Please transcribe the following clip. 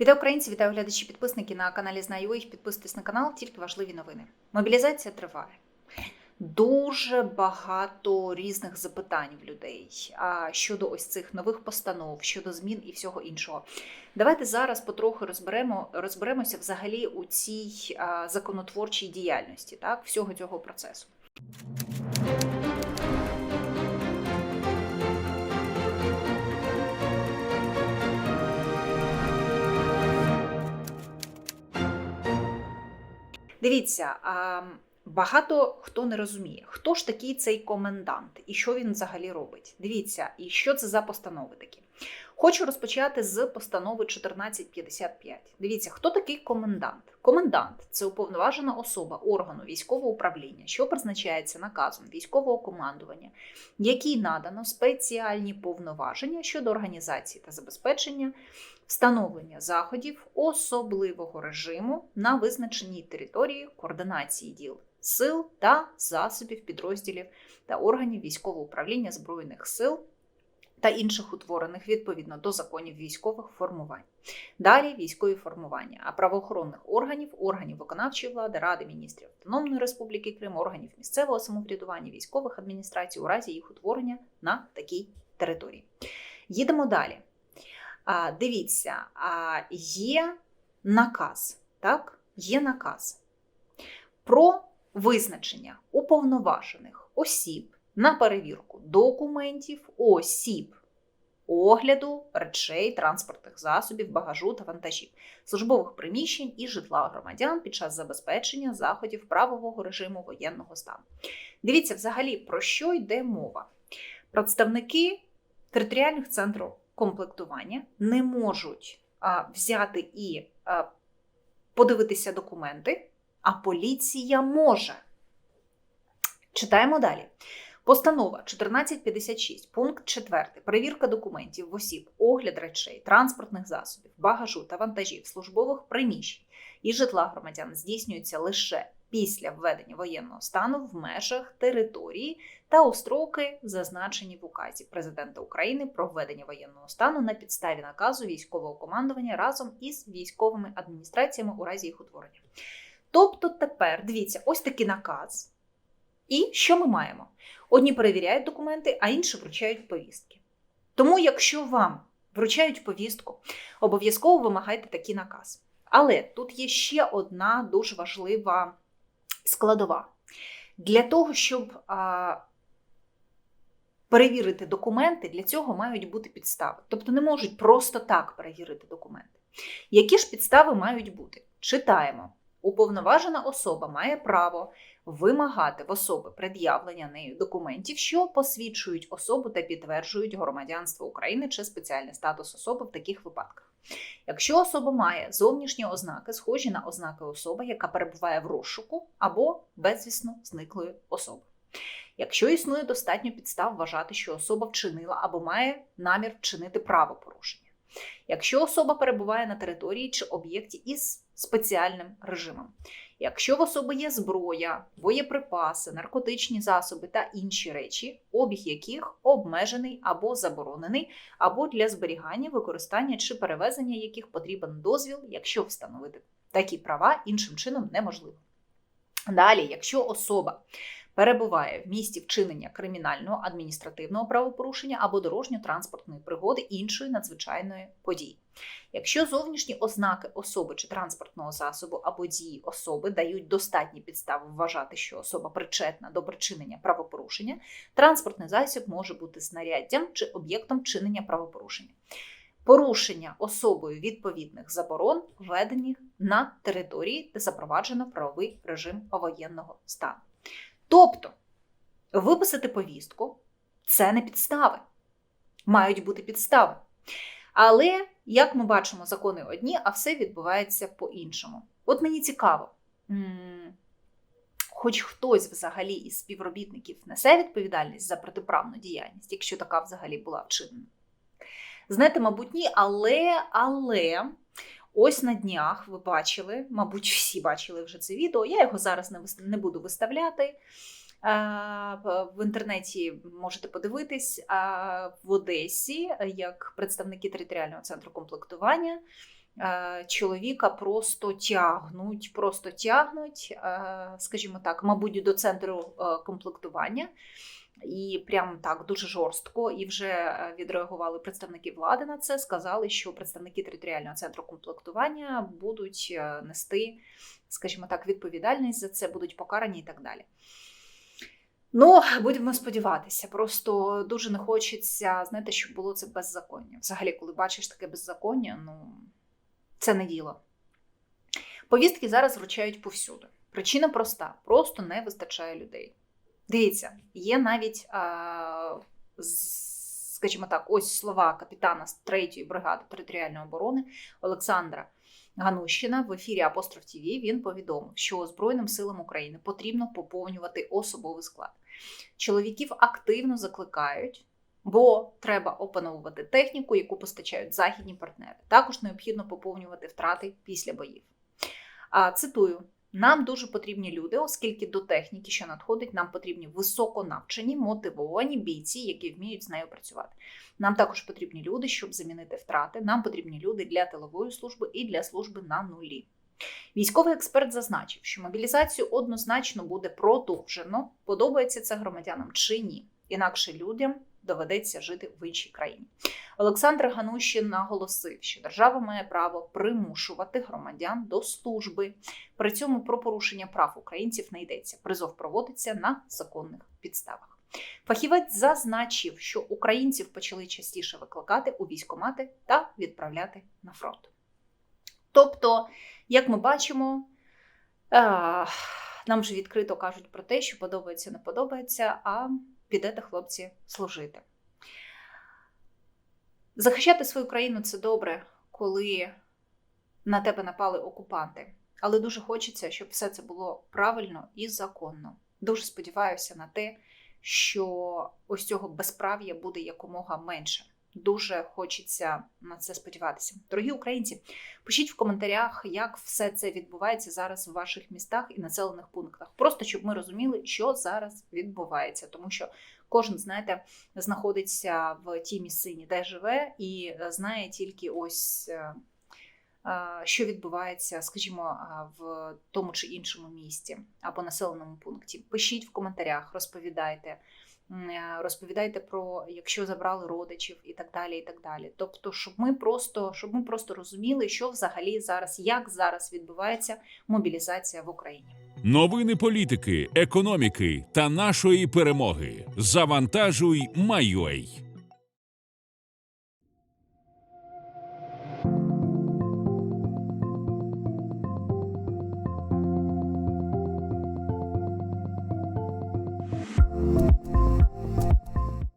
Вітаю українці, вітаю глядачі, підписники на каналі Знаю їх. Підписуйтесь на канал, тільки важливі новини. Мобілізація триває. Дуже багато різних запитань в людей щодо ось цих нових постанов, щодо змін і всього іншого. Давайте зараз потроху розберемо, розберемося взагалі у цій законотворчій діяльності, так, всього цього процесу. Дивіться, багато хто не розуміє, хто ж такий цей комендант і що він взагалі робить. Дивіться, і що це за постанови такі. Хочу розпочати з постанови 1455. Дивіться, хто такий комендант? Комендант це уповноважена особа органу військового управління, що призначається наказом військового командування, якій надано спеціальні повноваження щодо організації та забезпечення встановлення заходів особливого режиму на визначеній території координації діл сил та засобів підрозділів та органів військового управління збройних сил та інших утворених відповідно до законів військових формувань. Далі військові формування, а правоохоронних органів, органів виконавчої влади, Ради міністрів Автономної Республіки Крим, органів місцевого самоврядування, військових адміністрацій у разі їх утворення на такій території. Їдемо далі. А, Дивіться, а, є наказ, так? Є наказ про визначення уповноважених осіб на перевірку документів, осіб, огляду речей, транспортних засобів, багажу та вантажів, службових приміщень і житла громадян під час забезпечення заходів правового режиму воєнного стану. Дивіться, взагалі, про що йде мова? Представники територіальних центрів комплектування не можуть а, взяти і а, подивитися документи, а поліція може. Читаємо далі. Постанова 1456, пункт 4. Перевірка документів в осіб, огляд речей, транспортних засобів, багажу та вантажів, службових приміщень і житла громадян здійснюється лише після введення воєнного стану в межах території та у строки, зазначені в указі президента України про введення воєнного стану на підставі наказу військового командування разом із військовими адміністраціями у разі їх утворення. Тобто тепер дивіться, ось такий наказ. І що ми маємо? Одні перевіряють документи, а інші вручають повістки. Тому, якщо вам вручають повістку, обов'язково вимагайте такий наказ. Але тут є ще одна дуже важлива складова. Для того, щоб а, перевірити документи, для цього мають бути підстави. Тобто не можуть просто так перевірити документи. Які ж підстави мають бути? Читаємо. Уповноважена особа має право вимагати в особи пред'явлення нею документів, що посвідчують особу та підтверджують громадянство України чи спеціальний статус особи в таких випадках. Якщо особа має зовнішні ознаки, схожі на ознаки особи, яка перебуває в розшуку або безвісно зниклої особи. Якщо існує достатньо підстав вважати, що особа вчинила або має намір вчинити правопорушення. Якщо особа перебуває на території чи об'єкті із спеціальним режимом, якщо в особи є зброя, боєприпаси, наркотичні засоби та інші речі, обіг яких обмежений або заборонений, або для зберігання, використання чи перевезення яких потрібен дозвіл, якщо встановити такі права іншим чином неможливо. Далі, якщо особа перебуває в місті вчинення кримінального адміністративного правопорушення або дорожньо-транспортної пригоди іншої надзвичайної події. Якщо зовнішні ознаки особи чи транспортного засобу або дії особи дають достатні підстави вважати, що особа причетна до причинення правопорушення, транспортний засіб може бути знаряддям чи об'єктом вчинення правопорушення. Порушення особою відповідних заборон, введених на території, де запроваджено правовий режим воєнного стану. Тобто, виписати повістку це не підстави. Мають бути підстави. Але, як ми бачимо, закони одні, а все відбувається по-іншому. От мені цікаво, хоч хтось взагалі із співробітників несе відповідальність за протиправну діяльність, якщо така взагалі була вчинена. Знаєте, мабуть, ні, але, але. Ось на днях ви бачили, мабуть, всі бачили вже це відео. Я його зараз не буду виставляти. В інтернеті можете подивитись в Одесі, як представники територіального центру комплектування чоловіка просто тягнуть, просто тягнуть, е, скажімо так, мабуть, до центру е, комплектування. І прям так дуже жорстко, і вже е, відреагували представники влади на це. Сказали, що представники територіального центру комплектування будуть е, нести, скажімо так, відповідальність за це, будуть покарані і так далі. Ну, будемо сподіватися. Просто дуже не хочеться, знаєте, щоб було це беззаконня. Взагалі, коли бачиш таке беззаконня, ну це не діло. Повістки зараз вручають повсюди. Причина проста: просто не вистачає людей. Дивіться, є навіть, а, скажімо так, ось слова капітана з 3-ї бригади територіальної оборони Олександра Ганущина в ефірі Апостроф ТВ він повідомив, що Збройним силам України потрібно поповнювати особовий склад. Чоловіків активно закликають, бо треба опановувати техніку, яку постачають західні партнери. Також необхідно поповнювати втрати після боїв. А, цитую. Нам дуже потрібні люди, оскільки до техніки, що надходить, нам потрібні високонавчені, мотивовані бійці, які вміють з нею працювати. Нам також потрібні люди, щоб замінити втрати. Нам потрібні люди для тилової служби і для служби на нулі. Військовий експерт зазначив, що мобілізацію однозначно буде продовжено, подобається це громадянам чи ні. Інакше людям доведеться жити в іншій країні. Олександр Ганущин наголосив, що держава має право примушувати громадян до служби. При цьому про порушення прав українців не йдеться. Призов проводиться на законних підставах. Фахівець зазначив, що українців почали частіше викликати у військомати та відправляти на фронт. Тобто, як ми бачимо, нам вже відкрито кажуть про те, що подобається, не подобається, а підете, хлопці, служити. Захищати свою країну це добре, коли на тебе напали окупанти. Але дуже хочеться, щоб все це було правильно і законно. Дуже сподіваюся на те, що ось цього безправ'я буде якомога менше. Дуже хочеться на це сподіватися. Дорогі українці, пишіть в коментарях, як все це відбувається зараз в ваших містах і населених пунктах. Просто щоб ми розуміли, що зараз відбувається, тому що кожен, знаєте, знаходиться в тій місцині, де живе, і е, знає тільки ось. е, е, Що відбувається, скажімо, в тому чи іншому місті або населеному пункті? Пишіть в коментарях, розповідайте, розповідайте про якщо забрали родичів і так далі. і так далі. Тобто, щоб ми просто щоб ми просто розуміли, що взагалі зараз, як зараз відбувається мобілізація в Україні. Новини політики, економіки та нашої перемоги. Завантажуй, Майой.